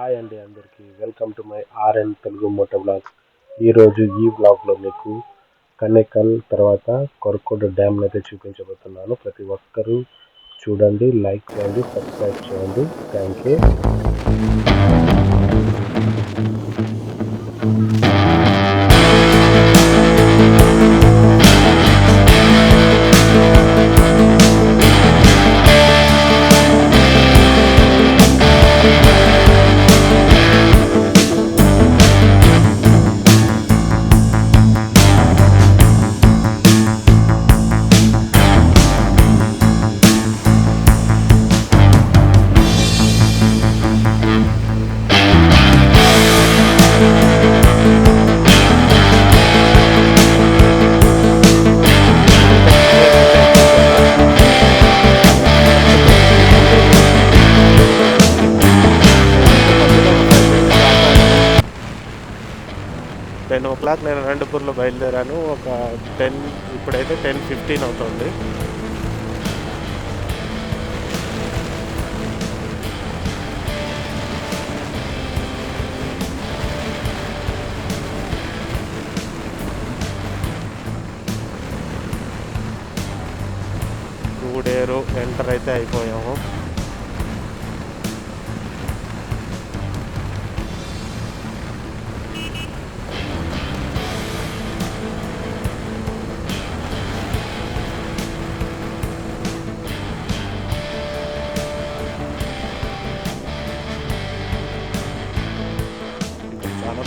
Hi అండి అందరికీ. Welcome to my RN Telugu moto blog. ఈరోజు ఈ బ్లాగ్లో మీకు కన్నెకల్ తర్వాత కొరకొండ డ్యామ్ని అయితే చూపించబోతున్నాను. ప్రతి ఒక్కరూ చూడండి లైక్ చేయండి సబ్స్క్రైబ్ చేయండి. Thank you. క్లాక్ నేను అనంతపూర్లో బయలుదేరాను. ఒక టెన్ ఇప్పుడైతే టెన్ ఫిఫ్టీన్ అవుతుంది.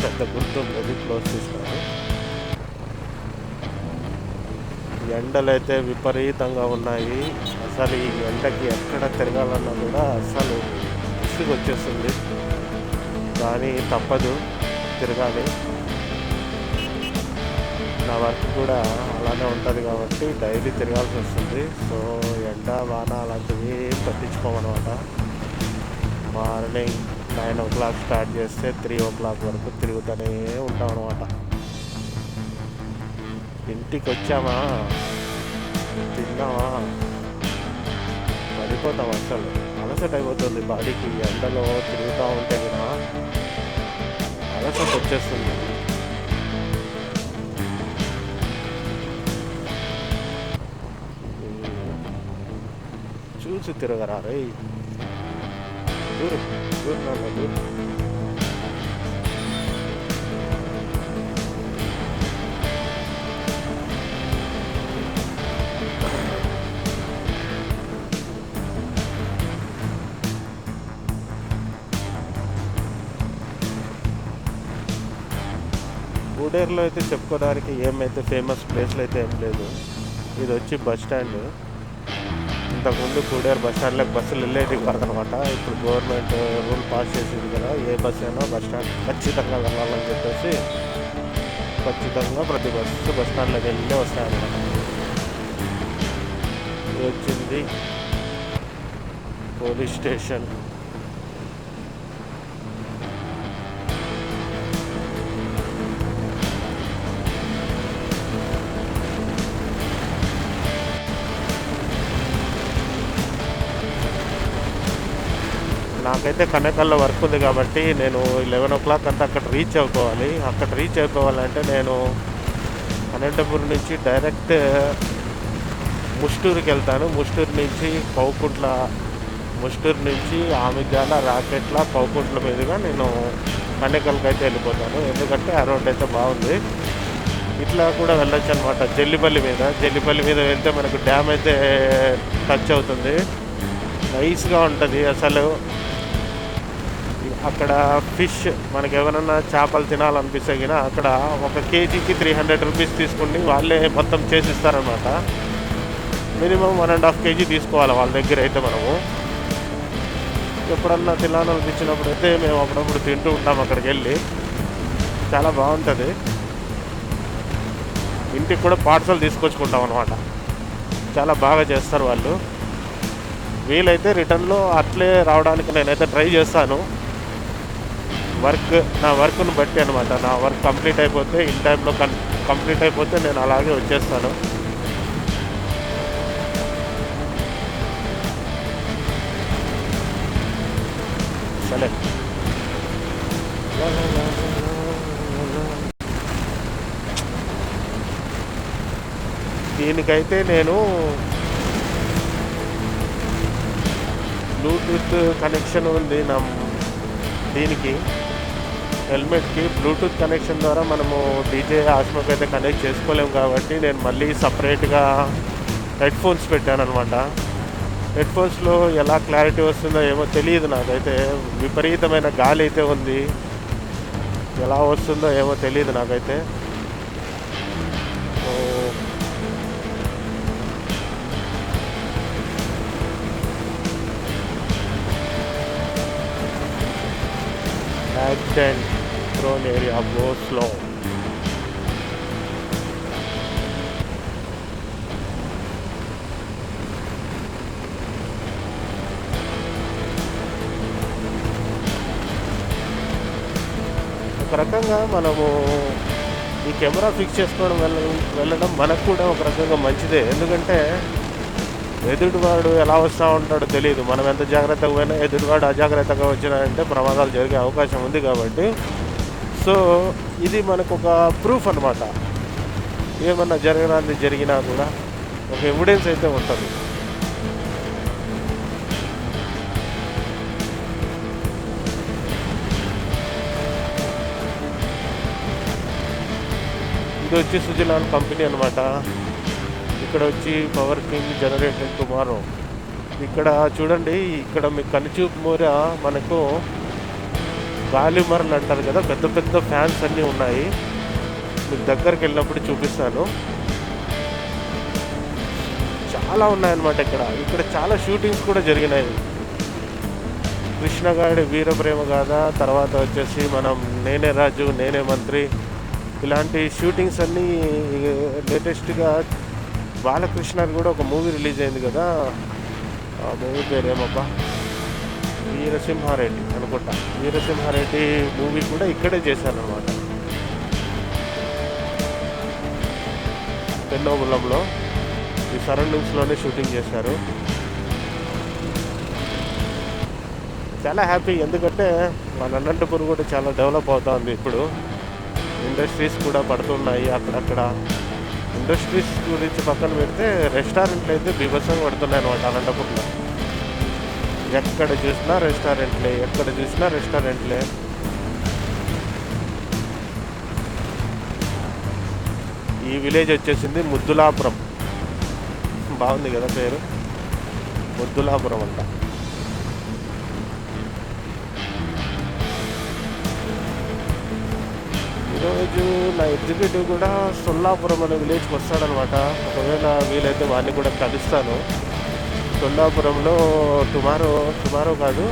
పెద్ద గుర్తు క్లోజ్ చేసినారు ఎండలు అయితే విపరీతంగా ఉన్నాయి. అసలు ఈ ఎండకి ఎక్కడ తిరగాలన్నా కూడా అసలు విసుగు వచ్చేస్తుంది. కానీ తప్పదు తిరగాలి. నా వర్క్ కూడా అలానే ఉంటుంది కాబట్టి డైలీ తిరగాల్సి వస్తుంది. సో ఎండ వాన అలాంటివి పట్టించుకోమన్నమాట morning nine o'clock start చేస్తే త్రీ ఓ క్లాక్ వరకు తిరుగుతూనే ఉంటాం అనమాట ఇంటికి వచ్చామా తిన్నామా? పడిపోతాం అసలు. అలసట అయిపోతుంది బాడీకి. ఎండలో తిరుగుతూ ఉంటే కదా అలసట వచ్చేస్తుంది. చూసి తిరగరా రే దూరం దూరం నాన్న, దూరం గూడేరులో అయితే చెప్పుకోవడానికి ఏమైతే ఫేమస్ ప్లేస్లు అయితే ఏం లేదు. ఇది వచ్చి బస్ స్టాండ్ ఇంతకుముందు కూడేరు బస్ స్టాండ్లోకి బస్సులు వెళ్ళేటివి కాదనమాట. ఇప్పుడు గవర్నమెంట్ రూల్ పాస్ చేసింది కదా ఏ బస్ అయినా బస్ స్టాండ్ ఖచ్చితంగా వెళ్ళాలని చెప్పేసి ఖచ్చితంగా ప్రతి బస్సు బస్ స్టాండ్లోకి వెళ్ళి వస్తాయన్నమాట. వచ్చింది పోలీస్ స్టేషన్. నాకైతే కనకల్లో వర్క్ ఉంది కాబట్టి నేను లెవెన్ ఓ క్లాక్ అంతా అక్కడ రీచ్ అయిపోవాలి అక్కడ రీచ్ అయిపోవాలంటే నేను అనంతపురం నుంచి డైరెక్ట్ ముస్టూరుకి వెళ్తాను ముస్టూరు నుంచి పౌకుంట్ల ముస్టూరు నుంచి ఆమెగాల రాకెట్ల పౌకుంట్ల మీదుగా నేను కన్నెకల్కి అయితే వెళ్ళిపోతాను. ఎందుకంటే ఆ రోడ్ అయితే బాగుంది. ఇట్లా కూడా వెళ్ళొచ్చు అనమాట జల్లిపల్లి మీద జల్లిపల్లి మీద వెళ్తే మనకు డ్యామ్ అయితే టచ్ అవుతుంది. నైస్గా ఉంటుంది అసలు. అక్కడ ఫిష్ మనకి ఎవరైనా చేపలు తినాలనిపిస్తే గిన అక్కడ ఒక కేజీకి త్రీ హండ్రెడ్ రూపీస్ తీసుకుని వాళ్ళే మొత్తం చేసిస్తారనమాట minimum one and half KG తీసుకోవాలి వాళ్ళ దగ్గర అయితే మనము. ఎప్పుడన్నా తినాలనిపించినప్పుడు అయితే మేము అప్పుడప్పుడు తింటూ ఉంటాం అక్కడికి వెళ్ళి. చాలా బాగుంటుంది. ఇంటికి కూడా పార్సల్ తీసుకొచ్చుకుంటాం అనమాట చాలా బాగా చేస్తారు వాళ్ళు. వీలైతే రిటర్న్లో అట్లే రావడానికి నేనైతే ట్రై చేస్తాను. వర్క్ నా వర్క్ను బట్టి అనమాట నా వర్క్ కంప్లీట్ అయిపోతే ఇన్ టైంలో కన్ కంప్లీట్ అయిపోతే నేను అలాగే వచ్చేస్తాను. సరే. దీనికైతే నేను బ్లూటూత్ కనెక్షన్ ఉంది నా దీనికి. హెల్మెట్కి బ్లూటూత్ కనెక్షన్ ద్వారా మనము డీజే ఆస్మోకి అయితే కనెక్ట్ చేసుకోలేము కాబట్టి నేను మళ్ళీ సపరేట్గా హెడ్ ఫోన్స్ పెట్టాను అనమాట హెడ్ ఫోన్స్లో ఎలా క్లారిటీ వస్తుందో ఏమో తెలియదు నాకైతే. విపరీతమైన గాలి అయితే ఉంది. ఎలా వస్తుందో ఏమో తెలియదు నాకైతే. Accident. Accident area go slow. ఒక రకంగా మనము ఈ కెమెరా ఫిక్స్ చేసుకోవడం వెళ్ళ వెళ్ళడం మనకు కూడా ఒక రకంగా మంచిదే ఎందుకంటే ఎదుటివాడు ఎలా వస్తూ ఉంటాడో తెలియదు మనం ఎంత జాగ్రత్తగా పోయినా ఎదుటివాడు అజాగ్రత్తగా వచ్చినాడంటే ప్రమాదాలు జరిగే అవకాశం ఉంది కాబట్టి సో ఇది మనకు ఒక ప్రూఫ్ అనమాట ఏమన్నా జరగడానికి జరిగినా కూడా ఒక ఎవిడెన్స్ అయితే ఉంటుంది. ఇది వచ్చి సుజలాన్ కంపెనీ అనమాట ఇక్కడ వచ్చి పవర్ కింగ్ జనరేటర్ టుమారో. ఇక్కడ చూడండి ఇక్కడ మీ కనుచూపు మూర మనకు గాలిమరలు అంటారు కదా పెద్ద పెద్ద ఫ్యాన్స్ అన్నీ ఉన్నాయి. మీకు దగ్గరికి వెళ్ళినప్పుడు చూపిస్తాను. చాలా ఉన్నాయన్నమాట ఇక్కడ. ఇక్కడ చాలా షూటింగ్స్ కూడా జరిగినాయి. కృష్ణగాడి వీరప్రేమ గాథ తర్వాత వచ్చేసి మనం నేనే రాజు నేనే మంత్రి. ఇలాంటి షూటింగ్స్ అన్నీ లేటెస్ట్గా బాలకృష్ణ కూడా ఒక మూవీ రిలీజ్ అయింది కదా. ఆ మూవీ పేరేమబ్బా? వీరసింహారెడ్డి. అనుకుంటా. వీరసింహారెడ్డి మూవీ కూడా ఇక్కడే చేశారనమాట పెన్నోగులంలో ఈ సరౌండింగ్స్లోనే షూటింగ్ చేశారు. చాలా హ్యాపీ ఎందుకంటే మన అనంతపురం కూడా చాలా డెవలప్ అవుతుంది ఇప్పుడు. ఇండస్ట్రీస్ కూడా పడుతున్నాయి అక్కడక్కడ. ఇండస్ట్రీస్ గురించి పక్కన పెడితే రెస్టారెంట్లు అయితే బీభత్సంగా పడుతున్నాయి అనమాట అనంతపురంలో. ఎక్కడ చూసినా రెస్టారెంట్లే ఎక్కడ చూసినా రెస్టారెంట్లే. ఈ విలేజ్ వచ్చేసింది ముద్దులాపురం. బాగుంది కదా పేరు? ముద్దులాపురం అంట. ఈరోజు నా ఎగ్జిక్యూటివ్ కూడా సొల్లాపురం అనే విలేజ్కి వస్తాడనమాట. ఒకవేళ వీలైతే వాడిని కూడా కలుస్తాను. సొల్లాపురంలో టుమారో టుమారో కాదు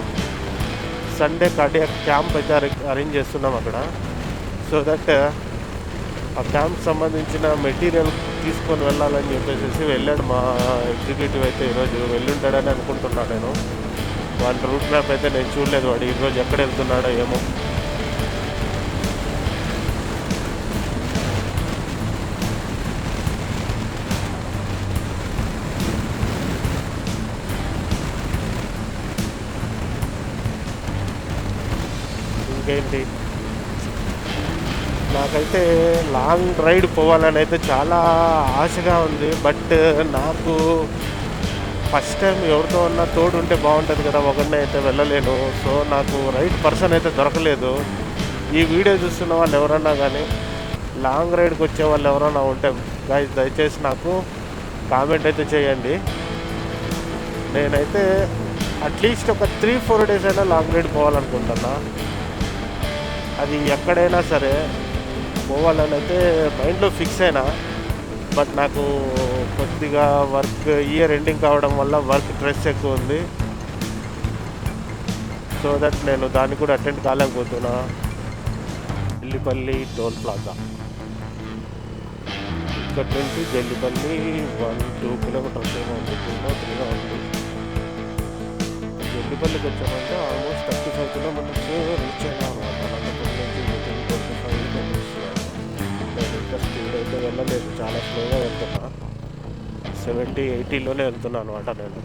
సండే కార్డియాక్ క్యాంప్ అయితే అరేంజ్ చేస్తున్నాం అక్కడ. సో దట్ ఆ క్యాంప్ సంబంధించిన మెటీరియల్ తీసుకొని వెళ్ళాలని చెప్పేసి వెళ్ళాడు మా ఎగ్జిక్యూటివ్ అయితే ఈరోజు. వెళ్ళుంటాడని అనుకుంటున్నాను నేను. వాడి రూట్ మ్యాప్ అయితే నేను చూడలేదు వాడు. ఈరోజు ఎక్కడ వెళ్తున్నాడో ఏమో. అయితే లాంగ్ రైడ్ పోవాలని అయితే చాలా ఆశగా ఉంది. బట్ నాకు ఫస్ట్ టైం ఎవరితో ఉన్నా తోడు ఉంటే బాగుంటుంది కదా ఒకరిని అయితే వెళ్ళలేను. సో నాకు రైట్ పర్సన్ అయితే దొరకలేదు. ఈ వీడియో చూస్తున్న వాళ్ళు ఎవరన్నా కానీ లాంగ్ రైడ్కి వచ్చే వాళ్ళు ఎవరన్నా ఉంటే దయచేసి నాకు కామెంట్ అయితే చేయండి. నేనైతే అట్లీస్ట్ ఒక త్రీ ఫోర్ డేస్ అయినా లాంగ్ రైడ్ పోవాలనుకుంటున్నా. అది ఎక్కడైనా సరే పోవాలని అయితే మైండ్లో ఫిక్స్ అయినా బట్ నాకు కొద్దిగా వర్క్ ఇయర్ ఎండింగ్ కావడం వల్ల వర్క్ స్ట్రెస్ ఎక్కువ ఉంది. సో దట్ నేను దాన్ని కూడా అటెండ్ కాలేకపోతున్నా. Jallipalli toll plaza. ఇక్కడ నుంచి జల్లిపల్లి వన్ టూ కిలోమీటర్స్ ఏమో ఉంది టూనో త్రీనో ఉంది. జల్లిపల్లికి వచ్చామంటే almost thirty five kilometres reach అయినా. వెళ్ళలేదు చాలా స్లోగా వెళ్తున్నా. సెవెంటీ ఎయిటీలోనే వెళ్తున్నా అనమాట నేను.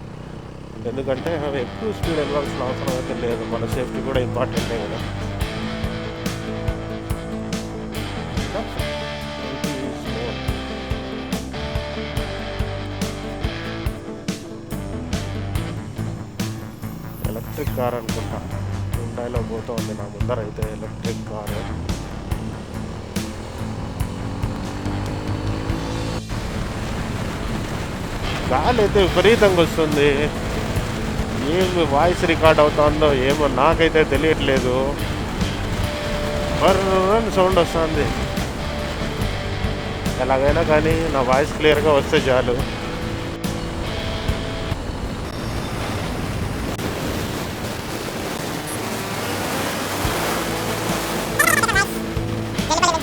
ఎందుకంటే అవి ఎక్కువ స్పీడ్ వెళ్ళాల్సిన అవసరం అయితే లేదు. మన సేఫ్టీ కూడా ఇంపార్టెంటే కదా. ఎలక్ట్రిక్ కార్ అనుకుంటా. ముంబైలో పోతూ ఉంది నా ముందర అయితే ఎలక్ట్రిక్ కారు. గాలి అయితే విపరీతంగా వస్తుంది. ఏమి వాయిస్ రికార్డ్ అవుతుందో ఏమో నాకైతే తెలియట్లేదు. బర్రని సౌండ్ వస్తుంది. ఎలాగైనా కానీ నా వాయిస్ క్లియర్గా వస్తే చాలు.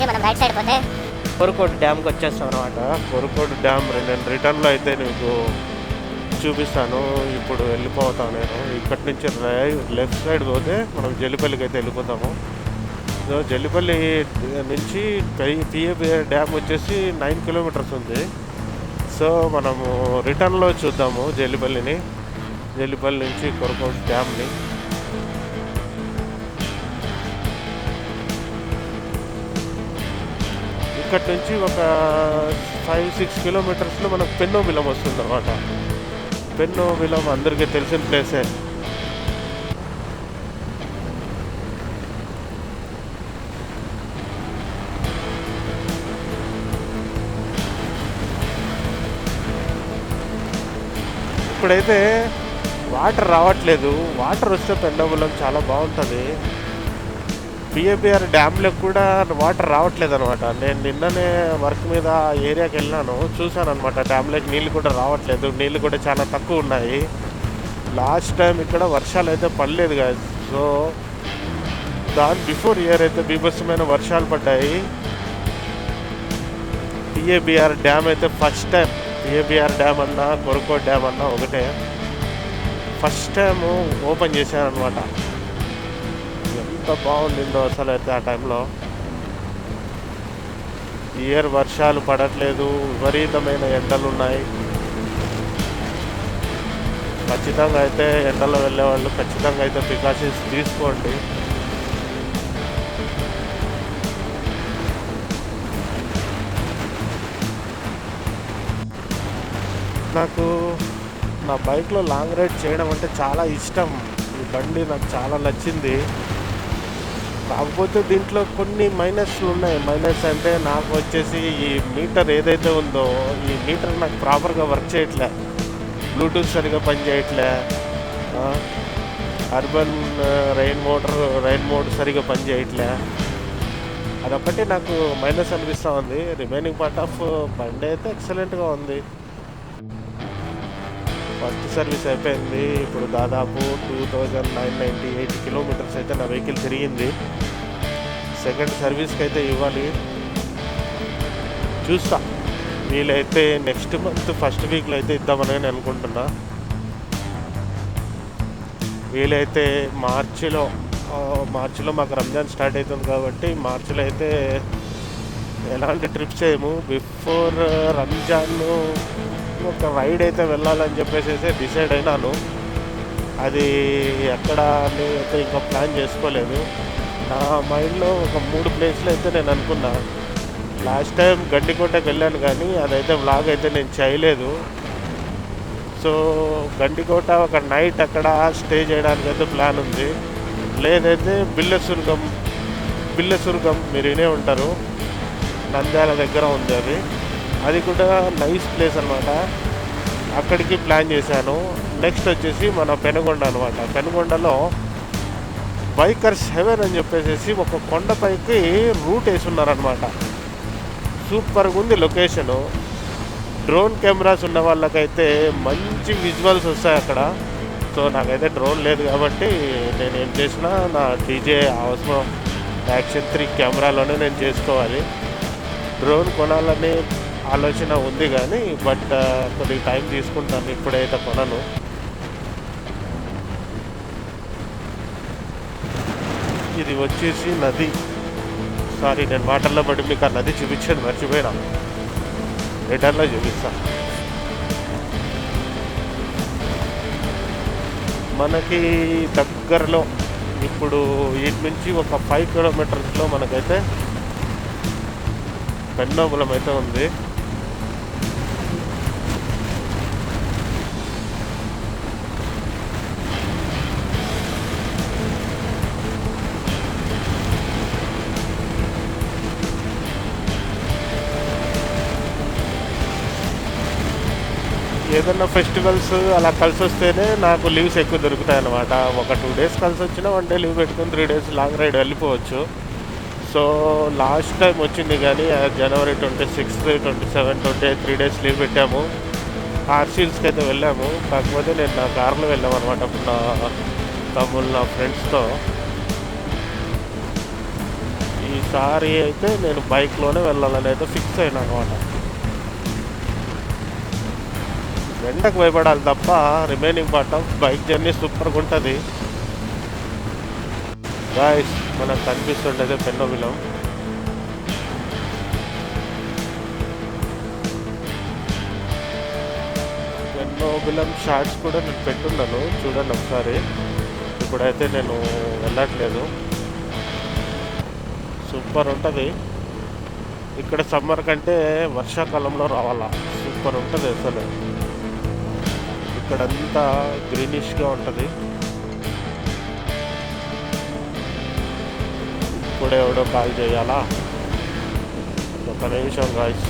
మనం రైట్ సైడ్ పోతే కోరుకోట్ డ్యామ్కి వచ్చేస్తాం అనమాట కొరుకోడు డ్యామ్ నేను రిటర్న్లో అయితే నీకు చూపిస్తాను. ఇప్పుడు వెళ్ళిపోతాను నేను. ఇక్కడి నుంచి రై- లెఫ్ట్ సైడ్ పోతే మనం జల్లిపల్లికి అయితే వెళ్ళిపోతాము. సో జల్లిపల్లి నుంచి పిఏపి డ్యామ్ వచ్చేసి నైన్ కిలోమీటర్స్ ఉంది. సో మనము రిటర్న్లో చూద్దాము జల్లిపల్లిని. జల్లిపల్లి నుంచి కొరకోడు డ్యామ్ని. ఇక్కడి నుంచి ఒక ఫైవ్ సిక్స్ కిలోమీటర్స్లో మనకు పెన్నో విలం వస్తుంది అనమాట పెన్నో విలం అందరికీ తెలిసిన ప్లేసే ఇప్పుడైతే వాటర్ రావట్లేదు. వాటర్ వస్తే పెన్నోబులం చాలా బాగుంటుంది. బిఏబిఆర్ డ్యామ్లో కూడా వాటర్ రావట్లేదు అనమాట నేను నిన్ననే వర్క్ మీద ఏరియాకి వెళ్ళాను చూశాను అనమాట డ్యామ్లోకి నీళ్ళు కూడా రావట్లేదు నీళ్ళు కూడా చాలా తక్కువ ఉన్నాయి. లాస్ట్ టైం ఇక్కడ వర్షాలు అయితే పడలేదు కదా సో దాని బిఫోర్ ఇయర్ అయితే బీభత్సమైన వర్షాలు పడ్డాయి. పిఏబిఆర్ డ్యామ్ అయితే ఫస్ట్ టైం పిఏబిఆర్ డ్యామ్ అన్నా కొరకో డ్యామ్ అన్నా ఒకటే. ఫస్ట్ టైం ఓపెన్ చేశారనమాట ఎంత బాగుండిందో అసలు అయితే ఆ టైంలో. ఇయర్ వర్షాలు పడట్లేదు విపరీతమైన ఎండలు ఉన్నాయి. ఖచ్చితంగా అయితే ఎండలో వెళ్ళే వాళ్ళు ఖచ్చితంగా అయితే ప్రికాషన్స్ తీసుకోండి. నాకు నా బైక్లో లాంగ్ రైడ్ చేయడం అంటే చాలా ఇష్టం. ఈ బండి నాకు చాలా నచ్చింది. కాకపోతే దీంట్లో కొన్ని మైనస్లు ఉన్నాయి. మైనస్ అంటే నాకు వచ్చేసి ఈ మీటర్ ఏదైతే ఉందో ఈ మీటర్ నాకు ప్రాపర్గా వర్క్ చేయట్లే. బ్లూటూత్ సరిగా పనిచేయట్లే urban rain motor rain mode సరిగా పనిచేయట్లే అదొక్కటి నాకు మైనస్ అనిపిస్తూ ఉంది. రిమైనింగ్ పార్ట్ ఆఫ్ బండి అయితే ఎక్సలెంట్గా ఉంది. ఫస్ట్ సర్వీస్ అయిపోయింది. ఇప్పుడు దాదాపు two thousand nine ninety eight kilometres అయితే నా వెహికల్ తిరిగింది. సెకండ్ సర్వీస్కి అయితే ఇవ్వాలి. చూస్తా. వీలైతే నెక్స్ట్ మంత్ ఫస్ట్ వీక్లో అయితే ఇద్దామని నేను అనుకుంటున్నా. వీలైతే మార్చిలో మార్చిలో మాకు రంజాన్ స్టార్ట్ అవుతుంది కాబట్టి మార్చిలో అయితే ఎలాంటి ట్రిప్స్ చేయము. బిఫోర్ రంజాన్ ఒక రైడ్ అయితే వెళ్ళాలని చెప్పేసి డిసైడ్ అయినాను. అది ఎక్కడ అని అయితే ఇంకా ప్లాన్ చేసుకోలేదు. నా మైండ్లో ఒక మూడు ప్లేస్లు అయితే నేను అనుకున్నా. లాస్ట్ టైం గండికోటకి వెళ్ళాను కానీ అదైతే వ్లాగ్ అయితే నేను చేయలేదు. సో గండికోట ఒక నైట్ అక్కడ స్టే చేయడానికి అయితే ప్లాన్ ఉంది. లేదైతే బిల్లసుర్గం బిల్లసుర్గం మీరు వినే ఉంటారు. నంద్యాల దగ్గర ఉంది అది. అది కూడా నైస్ ప్లేస్ అనమాట అక్కడికి ప్లాన్ చేశాను. నెక్స్ట్ వచ్చేసి మన పెనుగొండ అనమాట పెనుగొండలో బైకర్స్ హెవెన్ అని చెప్పేసి ఒక కొండపైకి రూట్ వేసి ఉన్నారనమాట సూపర్గా ఉంది లొకేషను. డ్రోన్ కెమెరాస్ ఉన్న వాళ్ళకైతే మంచి విజువల్స్ వస్తాయి అక్కడ. సో నాకైతే డ్రోన్ లేదు కాబట్టి నేను ఏం చేసినా నా డీజే అవసరం. యాక్షన్ త్రీ కెమెరాలోనే నేను చేసుకోవాలి. డ్రోన్ కొనాలని ఆలోచన ఉంది కానీ బట్ కొద్దిగా టైం తీసుకుంటాను. ఇప్పుడైతే కొనను. ఇది వచ్చేసి నది. సారీ నేను వాటర్లో పడి మీకు ఆ నది చూపించాను మర్చిపోయినా. రిటర్న్లో చూపిస్తా. మనకి దగ్గరలో ఇప్పుడు ఇటు నుంచి ఒక ఫైవ్ కిలోమీటర్స్లో మనకైతే పెన్నోబులం అయితే ఉంది. ఏదన్నా ఫెస్టివల్స్ అలా కలిసి వస్తేనే నాకు లీవ్స్ ఎక్కువ దొరుకుతాయి అన్నమాట ఒక టూ డేస్ కలిసి వచ్చినా వన్ డే లీవ్ పెట్టుకుని త్రీ డేస్ లాంగ్ రైడ్ వెళ్ళిపోవచ్చు. సో లాస్ట్ టైం వచ్చింది కానీ జనవరి twenty sixth twenty seven twenty eight three days leave పెట్టాము. ఆర్సీల్స్కి అయితే వెళ్ళాము. కాకపోతే నేను నా కార్లో వెళ్ళాము అనమాట అప్పుడు నా తమ్ముళ్ళు నా ఫ్రెండ్స్తో. ఈసారి అయితే నేను బైక్లోనే వెళ్ళాలని అయితే ఫిక్స్ అయినా అనమాట ఎండకు భయపడాలి తప్ప remaining part of bike journey సూపర్గా ఉంటుంది. గాయస్ మనకు కనిపిస్తుండేది పెన్నోబిలం పెన్నోబిలం షార్ట్స్ కూడా నేను పెట్టున్నాను. చూడండి ఒకసారి. ఇప్పుడైతే నేను వెళ్ళట్లేదు. సూపర్ ఉంటుంది. ఇక్కడ సమ్మర్ కంటే వర్షాకాలంలో రావాలా? సూపర్ ఉంటుంది అసలు. ఇక్కడంతా గ్రీనిష్గా ఉంటుంది. ఇప్పుడే ఎవడో కాల్ చేయాలా? ఒక నిమిషం గాయస్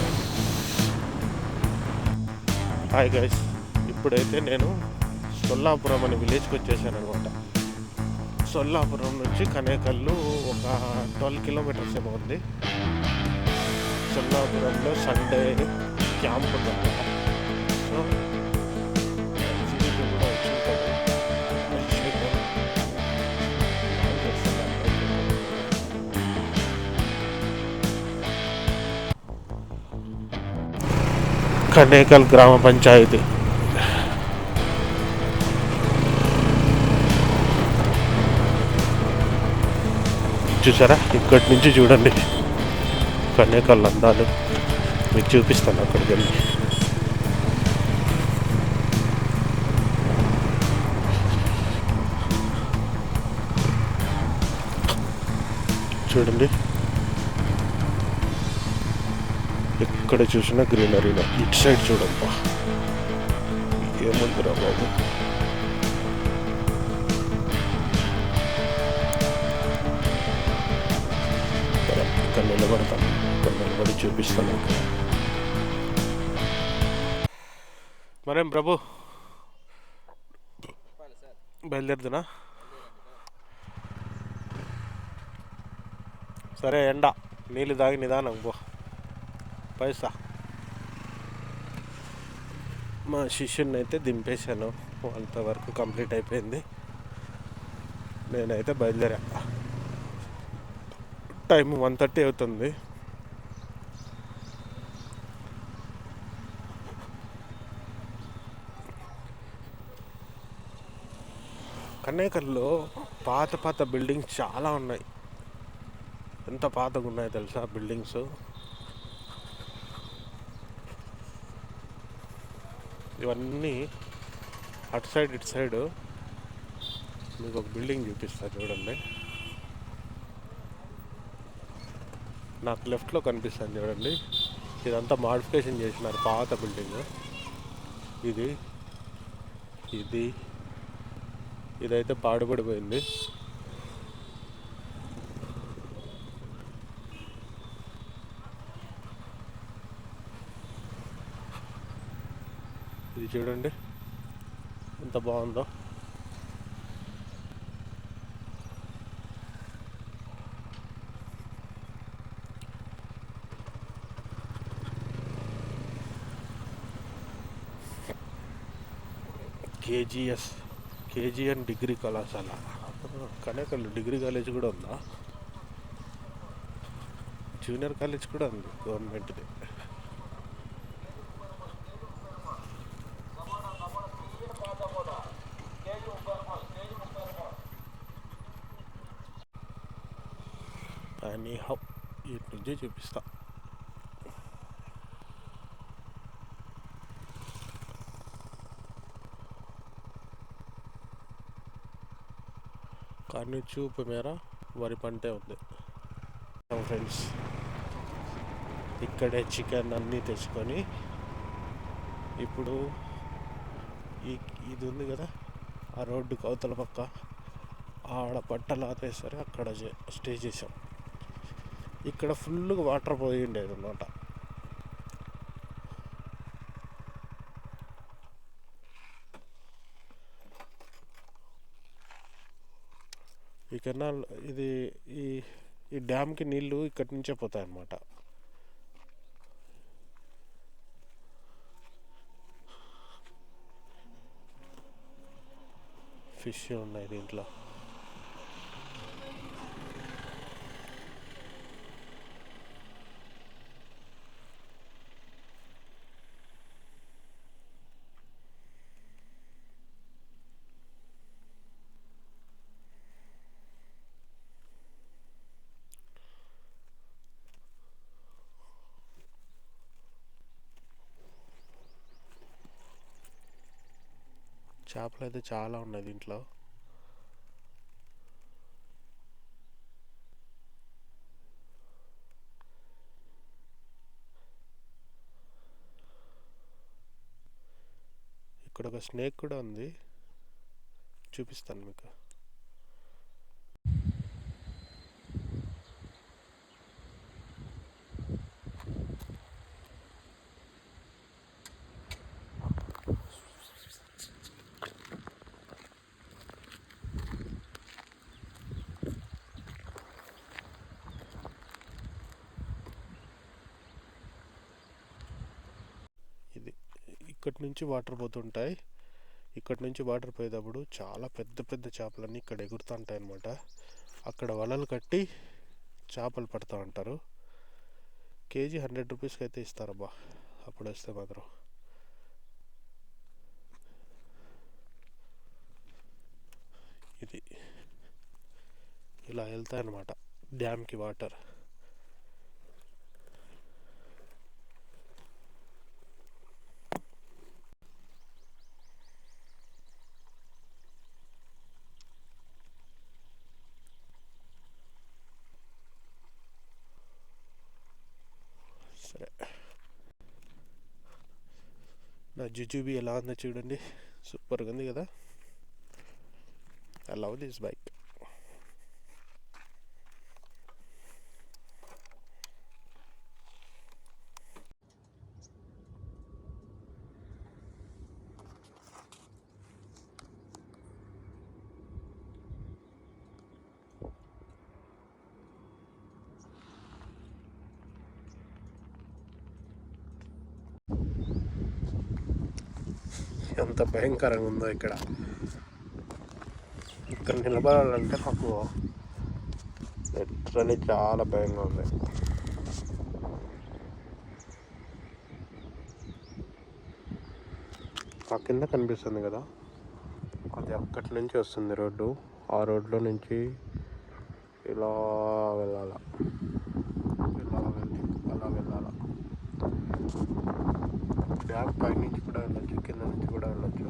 హాయ్ గాయస్ ఇప్పుడైతే నేను సొల్లాపురం అనే విలేజ్కి వచ్చేసాను అనమాట సొల్లాపురం నుంచి కనేకల్లు ఒక ట్వెల్వ్ కిలోమీటర్స్ ఏమో ఉంది. సొల్లాపురంలో సండే క్యాంప్ ఉందన్నమాట. సో కనేకల్ గ్రామ పంచాయతీ. చూసారా? ఇక్కడి నుంచి చూడండి. కనేకల్ అందాలు మీకు చూపిస్తాను అక్కడికి వెళ్ళి. చూడండి. ఎక్కడ చూసినా గ్రీనరీనే ఇటు సైడ్ చూడమ్మా. ఏముందిరా బాబు? ఇక్కడ ఇక్కడ నిలబడతాను ఇక్కడ నిలబడి చూపిస్తాను మరేం ప్రభు? బయలుదేరుదునా? సరే ఎండ. నీళ్ళు తాగి నిదానం పో. పైసా. మా శిష్యుని అయితే దింపేశాను. అంతవరకు కంప్లీట్ అయిపోయింది. నేనైతే బయలుదేరా. టైం వన్ థర్టీ అవుతుంది. కన్నేకల్లో పాత పాత బిల్డింగ్స్ చాలా ఉన్నాయి. ఎంత పాతగా ఉన్నాయో తెలుసా బిల్డింగ్స్? ఇవన్నీ అటు సైడ్ ఇటు సైడ్ మీకు ఒక బిల్డింగ్ చూపిస్తా చూడండి. నాకు లెఫ్ట్లో కనిపిస్తుంది చూడండి. ఇదంతా మాడిఫికేషన్ చేసినారు పాత బిల్డింగ్. ఇది ఇది ఇదైతే పాడుపడిపోయింది. చూడండి. ఎంత బాగుందో. కేజీఎస్ కేజీఎన్ డిగ్రీ కళాశాల. కనేకల్ డిగ్రీ కాలేజ్ కూడా ఉందా? జూనియర్ కాలేజ్ కూడా ఉంది గవర్నమెంట్ది అని హౌ ఇటు నుంచే చూపిస్తా. కానీ చూపు మేర వరి పంటే ఉంది. ఫ్రెండ్స్ ఇక్కడే చికెన్ అన్నీ తెచ్చుకొని ఇప్పుడు ఈ ఇది ఉంది కదా ఆ రోడ్డుకు అవతల పక్క ఆడ బట్టలు ఆపేసరి అక్కడ స్టే చేసాం ఇక్కడ ఫుల్గా వాటర్ పోయి ఉండేది అనమాట ఈ కెనాల్ ఇది ఈ ఈ డ్యామ్కి నీళ్ళు ఇక్కడి నుంచే పోతాయి అన్నమాట ఫిష్ ఉన్నాయి దీంట్లో? చేపలు అయితే చాలా ఉన్నాయి దీంట్లో. ఇక్కడ ఒక స్నేక్ కూడా ఉంది. చూపిస్తాను మీకు ఇది ఇక్కడి నుంచి వాటర్ పోతుంటాయి. ఇక్కడ నుంచి వాటర్ పోయేటప్పుడు చాలా పెద్ద పెద్ద చేపలన్నీ ఇక్కడ ఎగురుతుంటాయి అన్నమాట అక్కడ వలలు కట్టి చేపలు పడుతూ ఉంటారు. కేజీ హండ్రెడ్ రూపీస్కి అయితే ఇస్తారబ్బా. అప్పుడు వస్తే మాత్రం. ఇది. ఇలా వెళ్తాయన్నమాట. డ్యామ్కి వాటర్ సరే నా జుజుబీ ఎలా ఉందో చూడండి. సూపర్గా ఉంది కదా. ఐ లవ్ దిస్ బైక్ ఎంత భయంకరంగా ఉందో ఇక్కడ. ఇక్కడ నిలబడాలంటే నాకు లిటరలీ చాలా భయంగా ఉంది. ఆ కింద కనిపిస్తుంది కదా? అది అక్కడి నుంచి వస్తుంది రోడ్డు. ఆ రోడ్లో నుంచి ఇలా వెళ్ళాల. ఇలా వెళ్ళి అలా వెళ్ళాల. డ్యామ్ పైనుంచి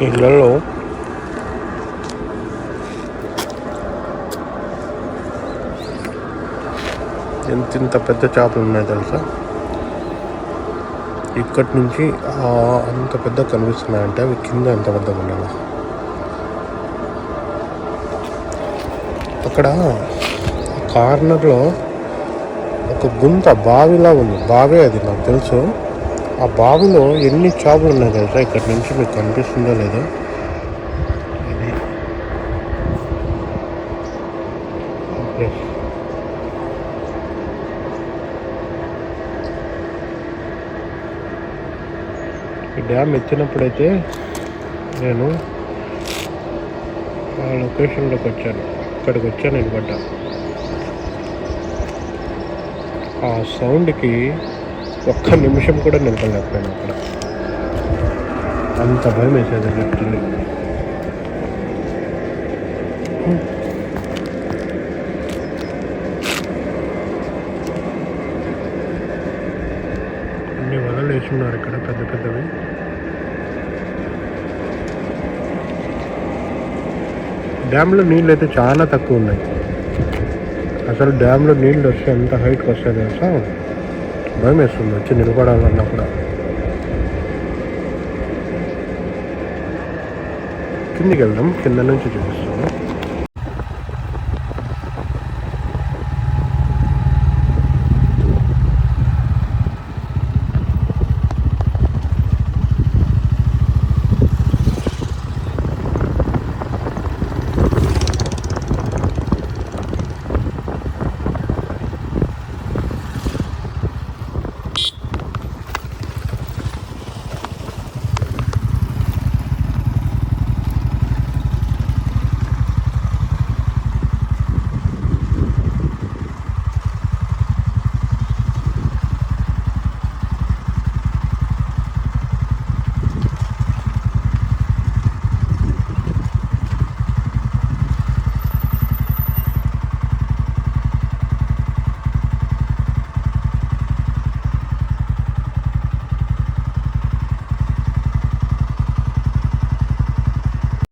ఇళ్ళల్లో ఎంత ఇంత పెద్ద చేపలు ఉన్నాయి తెలుసా? ఇక్కడి నుంచి అంత పెద్ద కనిపిస్తున్నాయంటే అవి కింద ఎంత పెద్దగా ఉండాలి? అక్కడ కార్నర్లో ఒక గుంత బావిలా ఉంది. బావే అది నాకు తెలుసు. ఆ బావిలో ఎన్ని చేపలు ఉన్నాయి తెలుసా? ఇక్కడ నుంచి మీకు కనిపిస్తుందో లేదో? ఓకే. ఈ డ్యామ్ ఎత్తినప్పుడైతే నేను ఆ లొకేషన్లోకి వచ్చాను. ఇక్కడికి వచ్చాను నేను ఆ సౌండ్కి ఒక్క నిమిషం కూడా నిలబడలేకపోయాను అక్కడ. అంత భయం వేసేది లిటరలీ అన్ని వలలు వేసున్నారు ఇక్కడ పెద్ద పెద్దవి. డ్యామ్లో నీళ్ళు అయితే చాలా తక్కువ ఉన్నాయి. అసలు డ్యామ్లో నీళ్ళు వస్తే ఎంత హైట్కి వస్తాయి తెలుసా? భయం వేస్తుంది వచ్చి నిలబడాలన్నా కూడా కిందికి వెళ్దాం కింద నుంచి చూపిస్తాను.